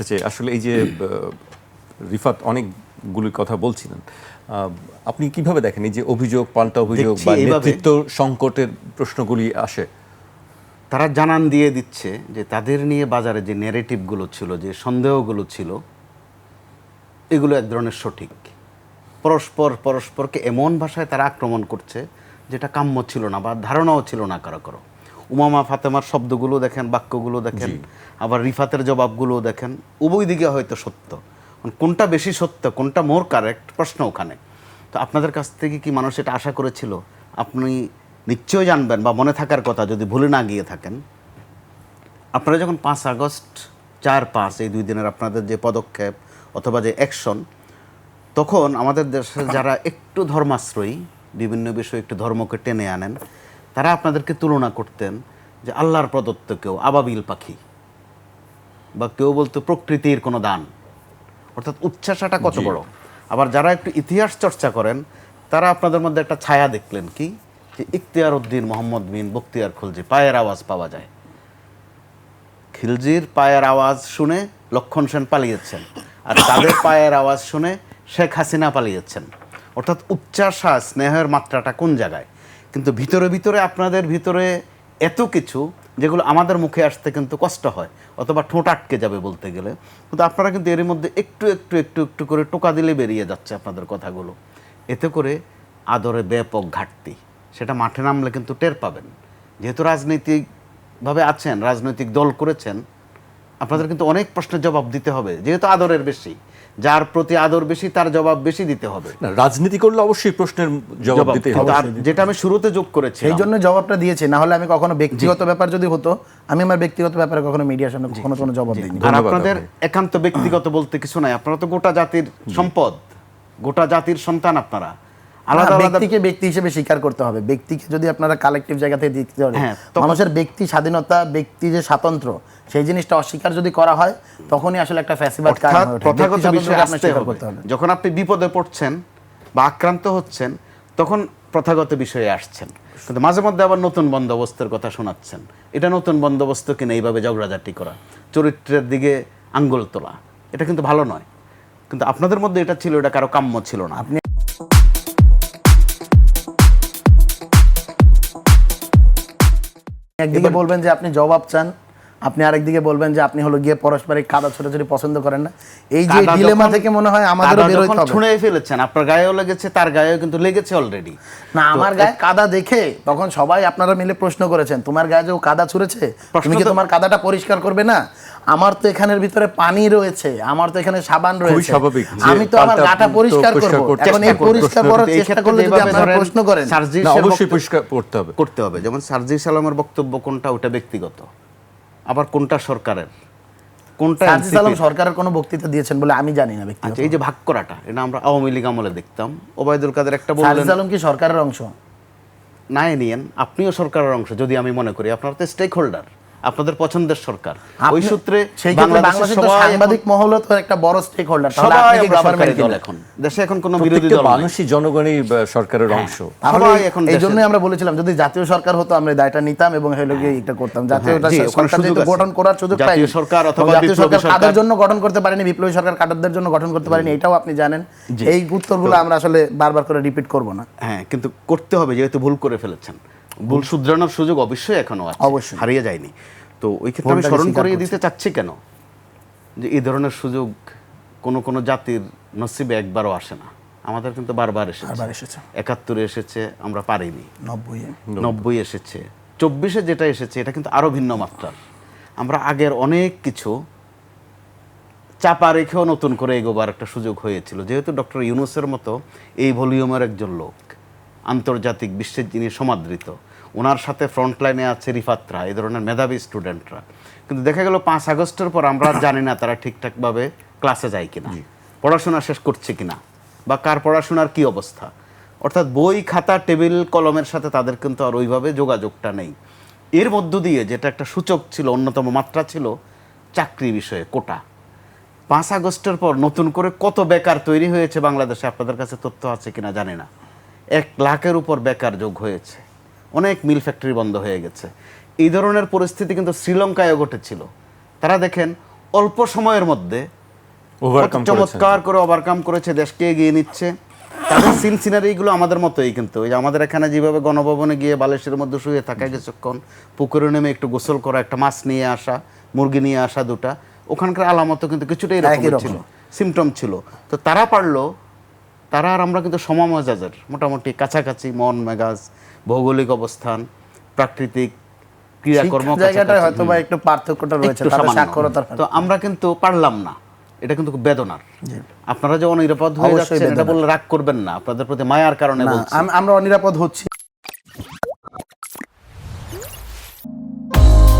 আসতে চাই। আসলে এই যে রিফাত অনেকগুলি কথা বলছিলেন। আপনি কীভাবে দেখেন এই যে অভিযোগ পাল্টা অভিযোগ বা নেতৃত্ব সংকটের প্রশ্নগুলি আসে? তারা জানান দিয়ে দিচ্ছে যে তাদের নিয়ে বাজারে যে নেরেটিভগুলো ছিল যে সন্দেহগুলো ছিল এগুলো এক ধরনের সঠিক। পরস্পর পরস্পরকে এমন ভাষায় তারা আক্রমণ করছে যেটা কাম্য ছিল না বা ধারণাও ছিল না কারও কারও। উমামা ফাতেমার শব্দগুলো দেখেন বাক্যগুলো দেখেন আবার রিফাতের জবাবগুলো দেখেন উভয় দিকে হয়তো সত্য। মানে কোনটা বেশি সত্য কোনটা মোর কারেক্ট প্রশ্ন ওখানে। তো আপনাদের কাছ থেকে কি মানুষ এটা আশা করেছিল? আপনি নিশ্চয়ই জানবেন বা মনে থাকার কথা যদি ভুলে না গিয়ে থাকেন। আপনারা যখন পাঁচ আগস্ট চার পাঁচ এই দুই দিনের আপনাদের যে পদক্ষেপ অথবা যে অ্যাকশন তখন আমাদের দেশে যারা একটু ধর্মাশ্রয়ী বিভিন্ন বিষয়ে একটু ধর্মকে টেনে আনেন তারা আপনাদেরকে তুলনা করতেন যে আল্লাহর প্রদত্ত কেউ আবাবিল পাখি বা কেউ বলতো প্রকৃতির কোনো দান। অর্থাৎ উচ্ছ্বাসাটা কত বড়। আবার যারা একটু ইতিহাস চর্চা করেন তারা আপনাদের মধ্যে একটা ছায়া দেখলেন কি? যে ইখতিয়ার উদ্দিন মোহাম্মদ বিন বক্তিয়ার খুলজি পায়ের আওয়াজ পাওয়া যায়। খিলজির পায়ের আওয়াজ শুনে লক্ষণ সেন পালিয়েছেন আর তাদের পায়ের আওয়াজ শুনে শেখ হাসিনা পালিয়েছেন। অর্থাৎ উচ্চাসা স্নেহের মাত্রাটা কোন জায়গায়? কিন্তু ভিতরে ভিতরে আপনাদের ভিতরে এত কিছু যেগুলো আমাদের মুখে আসতে কিন্তু কষ্ট হয়, অথবা ঠোঁট আটকে যাবে বলতে গেলে। কিন্তু আপনারা কিন্তু এর মধ্যে একটু একটু একটু একটু করে টোকা দিলে বেরিয়ে যাচ্ছে আপনাদের কথাগুলো। এতে করে আদরে ব্যাপক ঘাটতি, সেটা মাঠে নামলে কিন্তু টের পাবেন। যেহেতু রাজনৈতিকভাবে আছেন, রাজনৈতিক দল করেছেন, আপনাদের কিন্তু অনেক প্রশ্নের জবাব দিতে হবে, যেহেতু আদরের বেশি। যার প্রতি আদর বেশি তার জবাব বেশি দিতে হবে। না রাজনীতি করলে অবশ্যই প্রশ্নের জবাব দিতে হবে। আর যেটা আমি শুরুতে যোগ করেছি এই জন্য জবাবটা দিয়েছি না হলে আমি কখনো ব্যক্তিগত ব্যাপার যদি হতো আমি আমার ব্যক্তিগত ব্যাপারে কখনো মিডিয়ার সামনে কখনো কোনো জবাব দিইনি। আর আপনাদের একান্ত ব্যক্তিগত বলতে কিছু নাই। আপনারা তো গোটা জাতির সম্পদ গোটা জাতির সন্তান আপনারা। আলাদা ব্যক্তিকে ব্যক্তি হিসেবে স্বীকার করতে হবে। ব্যক্তিকে যদি আপনারা কালেকটিভ জায়গা থেকে হ্যাঁ, তখন- মানুষের ব্যক্তি স্বাধীনতা ব্যক্তি যে স্বাতন্ত্র সেই জিনিসটা অস্বীকার যদি করা হয় তখনই আসলে একটা ফ্যাসিবাদ প্রথাগত বিষয়ে আসতে হবে। যখন আপনি বিপদে পড়ছেন বা আক্রান্ত হচ্ছেন তখন প্রথাগত বিষয়ে আসছেন। কিন্তু মাঝে মধ্যে আবার নতুন বন্দোবস্তের কথা শোনাচ্ছেন। এটা নতুন বন্দোবস্ত কিনা এইভাবে ঝগড়াঝাটি করা চরিত্রের দিকে আঙ্গুল তোলা এটা কিন্তু ভালো নয়। কিন্তু আপনাদের মধ্যে এটা ছিল এটা কারও কাম্য ছিল না। একদিকে বলবেন যে আপনি জবাব চান। আপনি আরেকদিকে বলবেন যে আপনি হলো গিয়ে পারস্পরিক কাদা ছোটাছুটি পছন্দ করেন না। এই যে ডিলেমা থেকে মনে হয় কাদা বেরোতে যখন হবে। ছুঁড়ে ফেলেছেন আপনার গায়েও লেগেছে তার গায়েও কিন্তু লেগেছে অলরেডি না আমার গায়ে কাদা দেখে তখন সবাই আপনারা মিলে প্রশ্ন করেছেন তোমার গায়ে যে কাদা ছুঁড়েছে তুমি কি তোমার কাদাটা পরিষ্কার করবে না? আমার তো এখানের ভিতরে পানি রয়েছে আমার তো এখানে সাবান রয়েছে। আমি তো আমার গাটা পরিষ্কার করব। এখন এই পরিষ্কার করার চেষ্টা করলে যদি আপনারা প্রশ্ন করেন। অবশ্যই পরিষ্কার করতে হবে। করতে হবে। যেমন সার্জি সালামের বক্তব্য কোনটা ওটা ব্যক্তিগত। আবার কোনটা সরকারের? কোনটা সার্জিস আলম সরকারের কোনো বক্তৃতা দিয়েছেন বলে আমি জানি না আচ্ছা এই যে ভাগ করাটা এটা আমরা আওয়ামী লীগ আমলে দেখতাম। ওবায়দুল কাদের একটা বললেন আলম কি সরকারের অংশ? নাই নিয়েন। আপনিও সরকারের অংশ যদি আমি মনে করি। আপনারা তো স্টেক হোল্ডার আপনাদের পছন্দের সরকার। ওই সূত্রে সাংবাদিক মহল তো একটা বড় স্টেক হোল্ডার সবাই দল এখন। দেশে এখন কোনো বিরোধী দল মানুষই জনগণই সরকারের অংশ। সবাই এখন এই জন্যই আমরা বলেছিলাম যদি জাতীয় সরকার হতো আমরা দায়টা নিতাম এবং হলো গিয়ে এটা করতাম। জাতীয় হ্যাঁ, জি, ওখানে সরকার যেহেতু গঠন করার সুযোগ জাতীয় সরকার অথবা জাতীয় বিপ্লবী সরকার কাদের জন্য গঠন করতে পারেনি বিপ্লবী সরকার কাটারদের জন্য গঠন করতে পারেনি এটাও আপনি জানেন। এই উত্তরগুলো আমরা আসলে বারবার করে রিপিট করব না। হ্যাঁ কিন্তু করতে হবে যেহেতু ভুল করে ফেলেছেন। ভুল শুধরানোর সুযোগ অবশ্যই এখনও আছে। অবশ্যই। হারিয়ে যায়নি। তো ওই ক্ষেত্রে আমি স্মরণ করিয়ে দিতে চাচ্ছি কেন? যে এই ধরনের সুযোগ কোন কোন জাতির নসিবে একবারও আসে না। আমাদের কিন্তু বারবার এসেছে। বারবার এসেছে। একাত্তরে এসেছে আমরা পারিনি। নব্বই নব্বই এসেছে। চব্বিশে যেটা এসেছে এটা কিন্তু আরও ভিন্ন মাত্রার। আমরা আগের অনেক কিছু চাপা রেখেও নতুন করে এগোবার একটা সুযোগ হয়েছিল। যেহেতু ডক্টর ইউনুসের মতো এই ভলিউমের একজন লোক আন্তর্জাতিক বিশ্বের যিনি সমাদৃত ওনার সাথে ফ্রন্ট লাইনে আছে রিফাতরা এই ধরনের মেধাবী স্টুডেন্টরা কিন্তু দেখা গেল পাঁচ আগস্টের পর আমরা জানি না তারা ঠিকঠাকভাবে ক্লাসে যায় কিনা পড়াশোনা শেষ করছে কিনা বা কার পড়াশোনার কি অবস্থা। অর্থাৎ বই খাতা টেবিল কলমের সাথে তাদের কিন্তু আর ওইভাবে যোগাযোগটা নেই। এর মধ্য দিয়ে যেটা একটা সূচক ছিল অন্যতম মাত্রা ছিল চাকরি বিষয়ে কোটা। পাঁচ আগস্টের পর নতুন করে কত বেকার তৈরি হয়েছে বাংলাদেশে আপনাদের কাছে তথ্য আছে কিনা জানি না। এক লাখের উপর বেকার যোগ হয়েছে। অনেক মিল ফ্যাক্টরি বন্ধ হয়ে গেছে। এই ধরনের পরিস্থিতি কিন্তু শ্রীলঙ্কায়ও ঘটেছিল। তারা দেখেন অল্প সময়ের মধ্যে চমৎকার করে ওভারকাম করেছে দেশকে এগিয়ে নিচ্ছে। তাদের সিন সিনারিগুলো আমাদের মতোই কিন্তু। ওই যে আমাদের এখানে যেভাবে গণভবনে গিয়ে বালিশের মধ্যে শুয়ে থাকা কিছুক্ষণ পুকুরে নেমে একটু গোসল করা একটা মাছ নিয়ে আসা মুরগি নিয়ে আসা দুটা ওখানকার আলামতও কিন্তু কিছুটা এরকম ছিল। সিমটম ছিল। তো তারা পারল তারা আর আমরা কিন্তু সমমজাজের মোটামুটি কাছাকাছি মন মেগাজ ভৌগোলিক অবস্থান প্রাকৃতিক ক্রিয়াকর্ম জায়গাটায় হয়তো বা একটু পার্থক্যটা রয়েছে সাক্ষরতার তো আমরা কিন্তু পারলাম না। এটা কিন্তু খুব বেদনার। আপনারা যে অনিরাপদ হয়ে যাচ্ছেন এটা বলে রাগ করবেন না। আপনাদের প্রতি মায়ার কারণে বলছি। আমরা অনিরাপদ হচ্ছি।